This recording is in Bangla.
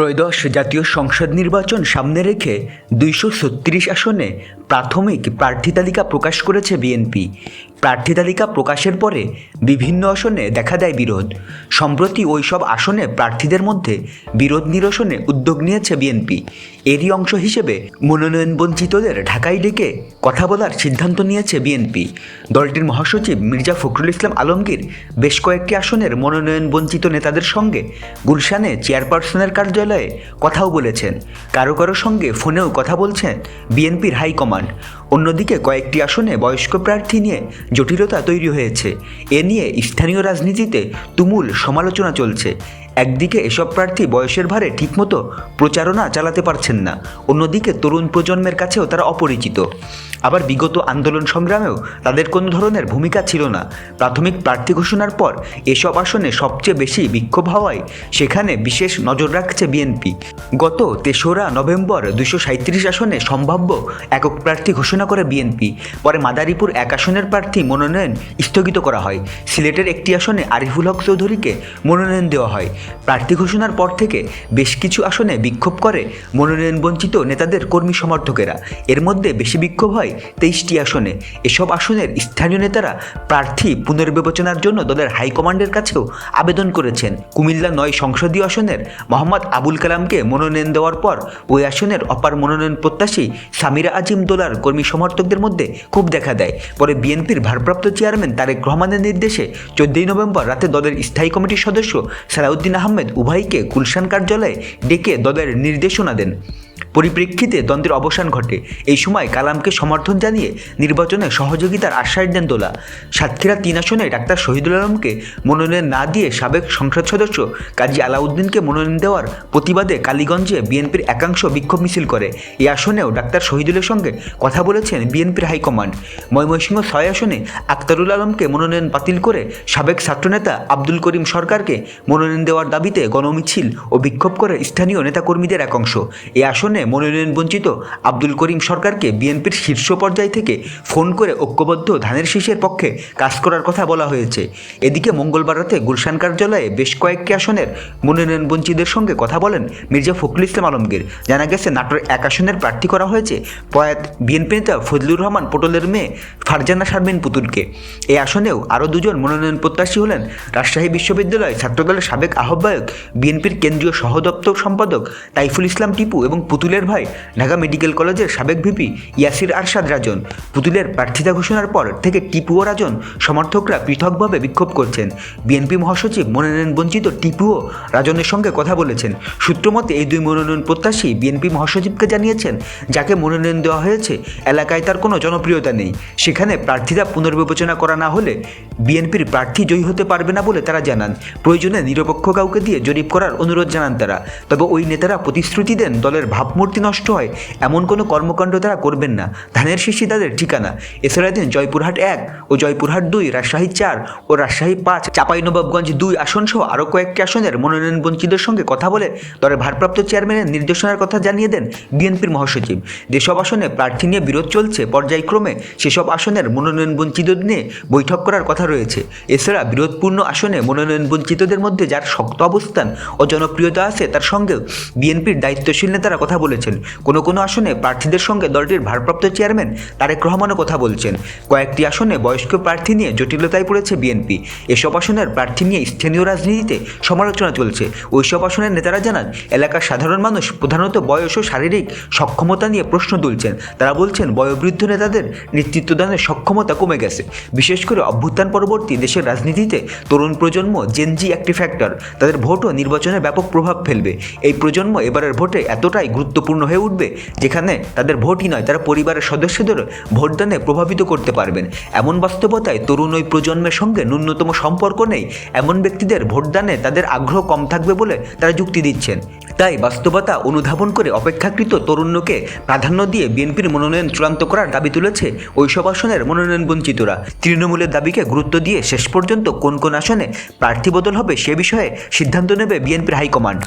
ত্রয়োদশ জাতীয় সংসদ নির্বাচন সামনে রেখে দুইশো ছত্রিশ আসনে প্রাথমিক প্রার্থী তালিকা প্রকাশ করেছে বিএনপি। প্রার্থী তালিকা প্রকাশের পরে বিভিন্ন আসনে দেখা দেয় বিরোধ। সম্প্রতি ওই সব আসনে প্রার্থীদের মধ্যে বিরোধ নিরসনে উদ্যোগ নিয়েছে বিএনপি। এরই অংশ হিসেবে মনোনয়ন বঞ্চিতদের ঢাকায় ডেকে কথা বলার সিদ্ধান্ত নিয়েছে বিএনপি। দলটির মহাসচিব মির্জা ফখরুল ইসলাম আলমগীর বেশ কয়েকটি আসনের মনোনয়ন বঞ্চিত নেতাদের সঙ্গে গুলশানে চেয়ারপারসনের কার্যালয়ে কথাও বলেছেন। কারও কারও সঙ্গে ফোনেও কথা বলছেন বিএনপির হাইকমান্ড। অন্যদিকে কয়েকটি আসনে বয়স্ক প্রার্থী নিয়ে জটিলতা তৈরি হয়েছে। এ নিয়ে স্থানীয় রাজনীতিতে তুমুল সমালোচনা চলছে। একদিকে এসব প্রার্থী বয়সের ভারে ঠিকমতো প্রচারণা চালাতে পারছেন না, অন্যদিকে তরুণ প্রজন্মের কাছেও তারা অপরিচিত। আবার বিগত আন্দোলন সংগ্রামেও তাদের কোনো ধরনের ভূমিকা ছিল না। প্রাথমিক প্রার্থী ঘোষণার পর এসব আসনে সবচেয়ে বেশি বিক্ষোভ হওয়ায় সেখানে বিশেষ নজর রাখছে বিএনপি। গত তেসরা নভেম্বর দুশো সাঁত্রিশ আসনে সম্ভাব্য একক প্রার্থী ঘোষণা করে বিএনপি। পরে মাদারীপুর এক আসনের প্রার্থী মনোনয়ন স্থগিত করা হয়। সিলেটের একটি আসনে আরিফুল হক চৌধুরীকে মনোনয়ন দেওয়া হয়। প্রার্থী ঘোষণার পর থেকে বেশ কিছু আসনে বিক্ষোভ করে মনোনয়ন বঞ্চিত নেতাদের কর্মী সমর্থকেরা। এর মধ্যে বেশি বিক্ষোভ হয় তেইশটি আসনে। এসব আসনের স্থানীয় নেতারা প্রার্থী পুনর্বিবেচনার জন্য দলের হাইকমান্ডের কাছেও আবেদন করেছেন। কুমিল্লা নয় সংসদীয় আসনের মোহাম্মদ আবুল কালামকে মনোনয়ন দেওয়ার পর ওই আসনের অপার মনোনয়ন প্রত্যাশী সামিরা আজিম দোলার কর্মী সমর্থকদের মধ্যে খুব দেখা দেয়। পরে বিএনপির ভারপ্রাপ্ত চেয়ারম্যান তারেক রহমানের নির্দেশে চোদ্দই নভেম্বর রাতে দলের স্থায়ী কমিটির সদস্য সালাউদ্দিন আহমেদ উভয়কে গুলশান কার্যালয়ে ডেকে দলের নির্দেশনা দেন। পরিপ্রেক্ষিতে দ্বন্দ্বের অবসান ঘটে। এই সময় কালামকে সমর্থন জানিয়ে নির্বাচনে সহযোগিতার আশ্বাস দেন দোলা। সাতক্ষীরা তিন আসনে ডাক্তার শহীদুল আলমকে মনোনয়ন না দিয়ে সাবেক সংসদ সদস্য কাজী আলাউদ্দিনকে মনোনয়ন দেওয়ার প্রতিবাদে কালীগঞ্জে বিএনপির একাংশ বিক্ষোভ মিছিল করে। এই আসনেও ডাক্তার শহীদুলের সঙ্গে কথা বলেছেন বিএনপির হাইকমান্ড। ময়মনসিংহ ছয় আসনে আক্তারুল আলমকে মনোনয়ন বাতিল করে সাবেক ছাত্রনেতা আব্দুল করিম সরকারকে মনোনয়ন দেওয়ার দাবিতে গণমিছিল ও বিক্ষোভ করে স্থানীয় নেতাকর্মীদের একাংশ। এই আসনে মনোনয়ন বঞ্চিত আব্দুল করিম সরকারকে বিএনপির শীর্ষ পর্যায় থেকে ফোন করে ঐক্যবদ্ধ ধানের শীষের পক্ষে কাজ করার কথা বলা হয়েছে। এদিকে মঙ্গলবার রাতে গুলশান কার্যালয়ে বেশ কয়েকটি আসনের মনোনয়ন বঞ্চিতদের সঙ্গে কথা বলেন মির্জা ফখরুল ইসলাম আলমগীর। জানা গেছে নাটোর এক আসনের প্রার্থী করা হয়েছে প্রয়াত বিএনপি নেতা ফজলুর রহমান পটলের মেয়ে ফারজানা শারমিন পুতুলকে। এই আসনেও আরও দুজন মনোনয়ন প্রত্যাশী হলেন রাজশাহী বিশ্ববিদ্যালয় ছাত্রদলের সাবেক আহ্বায়ক বিএনপির কেন্দ্রীয় সহদপ্তর সম্পাদক তাইফুল ইসলাম টিপু এবং পুতুলের ভাই ঢাকা মেডিকেল কলেজের সাবেক ভিপি ইয়াসির আরশাদ রাজন। পুতুলের প্রার্থিতা ঘোষণার পর থেকে টিপু ও রাজন সমর্থকরা পৃথকভাবে বিক্ষোভ করছেন। বিএনপি মহাসচিব মনোনয়ন বঞ্চিত টিপু ও রাজনের সঙ্গে কথা বলেছেন। সূত্রমতে এই দুই মনোনয়ন প্রত্যাশী বিএনপি মহাসচিবকে জানিয়েছেন, যাকে মনোনয়ন দেওয়া হয়েছে এলাকায় তার কোনো জনপ্রিয়তা নেই। সেখানে প্রার্থীরা পুনর্বিবেচনা করা না হলে বিএনপির প্রার্থী জয়ী হতে পারবে না বলে তারা জানান। প্রয়োজনে নিরপেক্ষ কাউকে দিয়ে জরিপ করার অনুরোধ জানান তারা। তবে ওই নেতারা প্রতিশ্রুতি দেন দলের ভাবমূর্তি নষ্ট হয়, এমন কোনো কর্মকাণ্ড তারা করবেন না। ধানের শীষই তাদের ঠিকানা। এছাড়া দিন জয়পুরহাট এক ও জয়পুরহাট দুই, রাজশাহী চার ও রাজশাহী পাঁচ, চাঁপাইনবাবগঞ্জ দুই আসন সহ আরও কয়েকটি আসনের মনোনয়ন বঞ্চিতদের সঙ্গে কথা বলে দলের ভারপ্রাপ্ত চেয়ারম্যানের নির্দেশনার কথা জানিয়ে দেন বিএনপির মহাসচিব। যেসব আসনে প্রার্থী নিয়ে বিরোধ চলছে পর্যায়ক্রমে, সেসব আসনের মনোনয়ন বঞ্চিতদের নিয়ে বৈঠক করার কথা রয়েছে। এছাড়া বিরোধপূর্ণ আসনে মনোনয়ন বঞ্চিতদের মধ্যে যার শক্ত অবস্থান ও জনপ্রিয়তা আছে, তার সঙ্গেও বিএনপির দায়িত্বশীল নেতারা কথা বলেছেন। কোনো কোনো আসনে প্রার্থীদের সঙ্গে দলটির ভারপ্রাপ্ত চেয়ারম্যান তারেক রহমানও কথা বলছেন। কয়েকটি আসনে বয়স্ক প্রার্থী নিয়ে জটিলতায় পড়েছে বিএনপি। এসব আসনের প্রার্থী নিয়ে স্থানীয় রাজনীতিতে সমালোচনা চলছে। ওইসব আসনের নেতারা জানান, এলাকার সাধারণ মানুষ প্রধানত বয়স ও শারীরিক সক্ষমতা নিয়ে প্রশ্ন তুলছেন। তারা বলছেন, বয়োবৃদ্ধ নেতাদের নেতৃত্বদানের সক্ষমতা কমে গেছে। বিশেষ করে অভ্যুত্থান পরবর্তী দেশের রাজনীতিতে তরুণ প্রজন্ম জেনজি একটি ফ্যাক্টর তাদের ভোটও নির্বাচনে ব্যাপক প্রভাব ফেলবে। এই প্রজন্ম এবারের ভোটে এতটাই গুরুত্বপূর্ণ হয়ে উঠবে, যেখানে তাদের ভোটই নয়, তারা পরিবারের সদস্যদেরও ভোটদানে প্রভাবিত করতে পারবেন। এমন বাস্তবতায় তরুণ ওই প্রজন্মের সঙ্গে ন্যূনতম সম্পর্ক নেই, এমন ব্যক্তিদের ভোটদানে তাদের আগ্রহ কম থাকবে বলে তারা যুক্তি দিচ্ছেন। তাই বাস্তবতা অনুধাবন করে অপেক্ষাকৃত তরুণকে প্রাধান্য দিয়ে বিএনপির মনোনয়ন চূড়ান্ত করার দাবি তুলেছে ওইসব আসনের মনোনয়ন বঞ্চিতরা। তৃণমূলের দাবিকে গুরুত্ব দিয়ে শেষ পর্যন্ত কোন কোন আসনে প্রার্থী বদল হবে সে বিষয়ে সিদ্ধান্ত নেবে বিএনপির হাইকমান্ড।